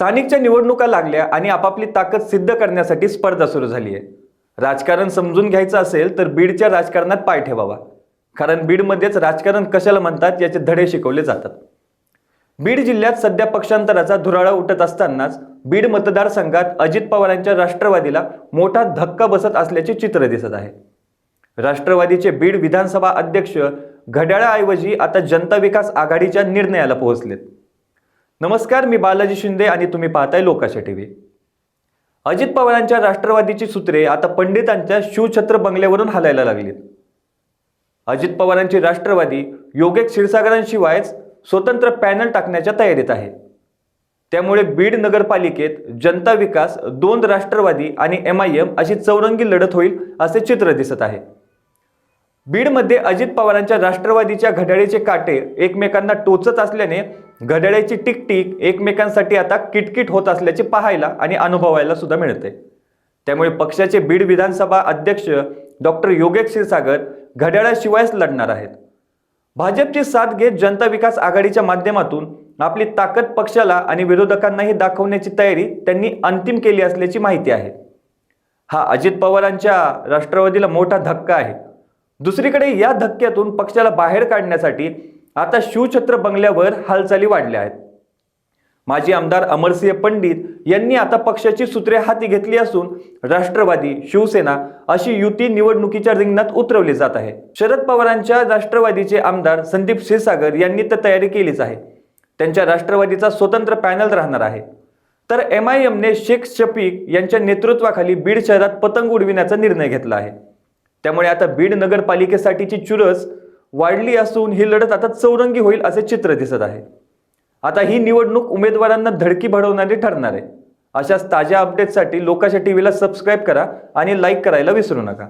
स्थानिकच्या निवडणुका लागल्या आणि आपापली ताकद सिद्ध करण्यासाठी स्पर्धा सुरू झाली आहे. राजकारण समजून घ्यायचं असेल तर बीडच्या राजकारणात पाय ठेवावा. कारण बीडमध्येच राजकारण कशाला म्हणतात याचे धडे शिकवले जातात. बीड जिल्ह्यात सध्या पक्षांतराचा धुराळा उठत असतानाच बीड मतदारसंघात अजित पवारांच्या राष्ट्रवादीला मोठा धक्का बसत असल्याचे चित्र दिसत आहे. राष्ट्रवादीचे बीड विधानसभा अध्यक्ष घड्याळाऐवजी आता जनता विकास आघाडीच्या निर्णयाला पोहोचलेत. नमस्कार मी बालाजी शिंदे आणि तुम्ही पाहताय लोकाशा टीव्ही. अजित पवारांच्या राष्ट्रवादीची सूत्रे आता पंडितांच्या शिवछत्र बंगल्यावरून हलायला लागलीत. अजित पवारांची राष्ट्रवादी योगेश क्षीरसागरांशिवायच स्वतंत्र पॅनल टाकण्याच्या तयारीत आहे. त्यामुळे बीड नगरपालिकेत जनता विकास दोन राष्ट्रवादी आणि एम आय एम अशी चौरंगी लढत होईल असे चित्र दिसत आहे. बीडमध्ये अजित पवारांच्या राष्ट्रवादीच्या घड्याळीचे काटे एकमेकांना टोचत असल्याने घड्याळ्याची टिकटिक एकमेकांसाठी आता किटकिट होत असल्याचे पाहायला आणि अनुभवायला सुद्धा मिळते. त्यामुळे पक्षाचे बीड विधानसभा अध्यक्ष डॉक्टर योगेश क्षीरसागर घड्याळाशिवायच लढणार आहेत. भाजपची साथ घेत जनता विकास आघाडीच्या माध्यमातून आपली ताकद पक्षाला आणि विरोधकांनाही दाखवण्याची तयारी त्यांनी अंतिम केली असल्याची माहिती आहे. हा अजित पवारांच्या राष्ट्रवादीला मोठा धक्का आहे. दुसरीकडे या धक्क्यातून पक्षाला बाहेर काढण्यासाठी आता शिवछत्र बंगल्यावर हालचाली वाढल्या आहेत. माजी आमदार अमरसिंह पंडित यांनी आता पक्षाची सूत्रे हाती घेतली असून राष्ट्रवादी शिवसेना अशी युती निवडणुकीच्या रिंगणात उतरवली जात आहे. शरद पवारांच्या राष्ट्रवादीचे आमदार संदीप क्षीरसागर यांनी तर तयारी केलीच आहे. त्यांच्या राष्ट्रवादीचा स्वतंत्र पॅनल राहणार आहे. तर एम आय एमने शेख शफीक यांच्या नेतृत्वाखाली बीड शहरात पतंग उडविण्याचा निर्णय घेतला आहे. त्यामुळे आता बीड नगरपालिकेसाठीची चुरस वाढली असून ही लढत आता चौरंगी होईल असे चित्र दिसत आहे. आता ही निवडणूक उमेदवारांना धडकी भडवणारी ठरणार आहे. अशाच ताज्या अपडेटसाठी लोकाशा टीव्हीला सबस्क्राईब करा आणि लाईक करायला विसरू नका.